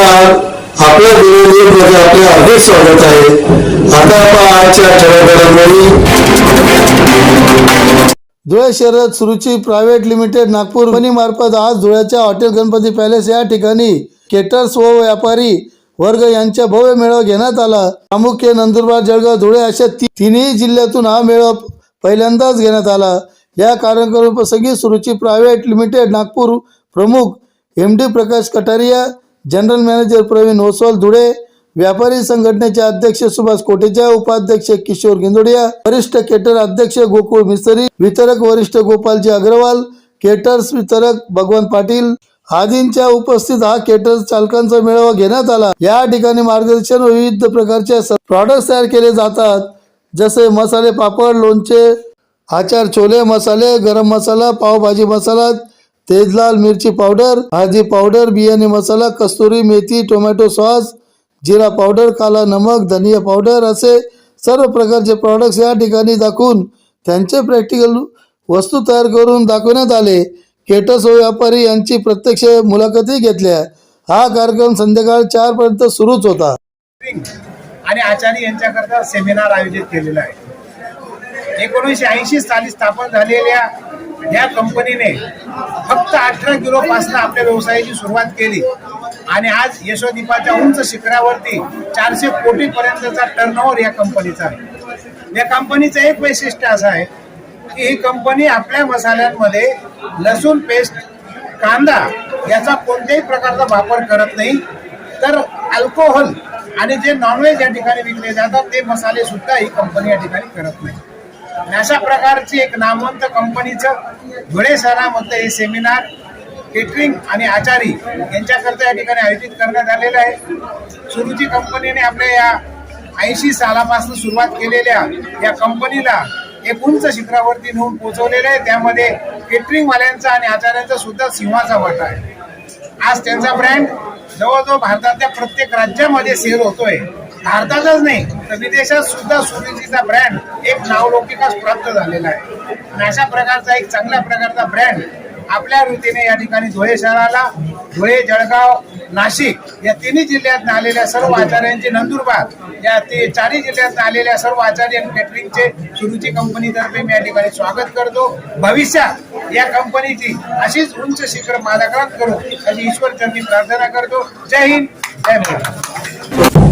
नमस्कार आपल्या विरोधी मध्ये म्हणजे आपले अधिक स्वागत आहे. आता आपण आजच्या ठळक धुळे शहरात Suruchi private limited Nagpur company मार्फत आज धुळ्याच्या हॉटेल गणपती पॅलेस या ठिकाणी केटर्स व व्यापारी वर्ग यांच्या भव्य मेळावा घेण्यात आला. प्रामुख्य नंदुरबार जळगाव धुळे अशा तिन्ही जिल्ह्यातून हा मेळावा पहिल्यांदाच घेण्यात आला. या कार्यक्रम प्रसंगी सुरुची प्रायव्हेट लिमिटेड नागपूर प्रमुख M D Prakash Kataria general manager Praveen Oswal Dhule व्यापारी संघटनेचे अध्यक्ष सुभाष कोटेचा उपाध्यक्ष किशोर गिंदोडिया वरिष्ठ केटर अध्यक्ष गोकुळ मिस्त्री वितरक वरिष्ठ गोपालजी अग्रवाल केटर्स वितरक भगवान पाटील आदींच्या उपस्थित हा केटर्स चालकांचा मेळावा घेण्यात आला. या ठिकाणी मार्गदर्शन विविध प्रकारचे प्रॉडक्ट तयार केले जातात. जसे मसाले पापड लोणचे आचार छोले मसाले गरम मसाला पावभाजी मसाला तेजलाल मिरची पावडर हळदी पावडर बियाणे मसाला कस्तुरी मेथी टोमॅटो सॉस जिरा पावडर काला नमक धनिया पावडर असे सर्व प्रकारचे प्रॉडक्ट्स या ठिकाणी दाखवून त्यांचे प्रॅक्टिकल वस्तू तयार करून दाखवण्यात आले. केटस व्यापारी यांची प्रत्यक्ष मुलाखती घेतल्या. हा कार्यक्रम संध्याकाळ चार पर्यंत सुरूच होता. आणि आचार्य यांच्याकरता सेमिनार आयोजित केलेला आहे. एकोणीसशे ऐंशी साली स्थापन झालेल्या या कंपनीने फक्त अठरा किलो आपल्या व्यवसायाची सुरुवात केली. आणि आज यशोदीपाच्या उंच शिखरावरती चारशे कोटी पर्यंतचा टर्नओव्हर या कंपनीचा आहे. या कंपनीचं एक वैशिष्ट्य असं आहे की ही कंपनी आपल्या मसाल्यांमध्ये लसूण पेस्ट कांदा याचा कोणत्याही प्रकारचा वापर करत नाही. तर अल्कोहोल आणि जे नॉनव्हेज या ठिकाणी विकले जातात ते मसाले सुद्धा ही कंपनी या ठिकाणी करत नाही. अशा प्रकारची एक नामवंत कंपनीचं धुळे शहरामध्ये हे सेमिनार केटरिंग आणि आचारी यांच्याकरता या ठिकाणी आयोजित करण्यात आलेलं आहे. सुरुची कंपनीने आपल्या या ऐंशी सालापासून सुरुवात केलेल्या या कंपनीला एक उंच शिखरावरती नेऊन पोहोचवलेलं आहे. त्यामध्ये केटरिंगवाल्यांचा आणि आचार्यांचा सुद्धा सिंहाचा वाटा आहे. आज त्यांचा ब्रँड जवळजवळ भारतातल्या प्रत्येक राज्यामध्ये सेल होतोय. भारतातच नाही तर विदेशात सुद्धा सुरुचीचा ब्रँड एक नावलौकिकाच प्राप्त झालेला आहे. आणि अशा प्रकारचा एक चांगल्या प्रकारचा ब्रँड आपल्या रीतीने या ठिकाणी धुळे शहराला धुळे जळगाव नाशिक या तिन्ही जिल्ह्यात आलेल्या सर्व आचार्यांचे नंदुरबार या ते चारही जिल्ह्यात आलेल्या सर्व आचार्य कॅटरिंगचे सुरुची कंपनीतर्फे मी या ठिकाणी स्वागत करतो. भविष्यात या कंपनीची अशीच उंच शिखर मालकात करू अशी ईश्वर चरणी प्रार्थना करतो. जय हिंद जय महाराष्ट्र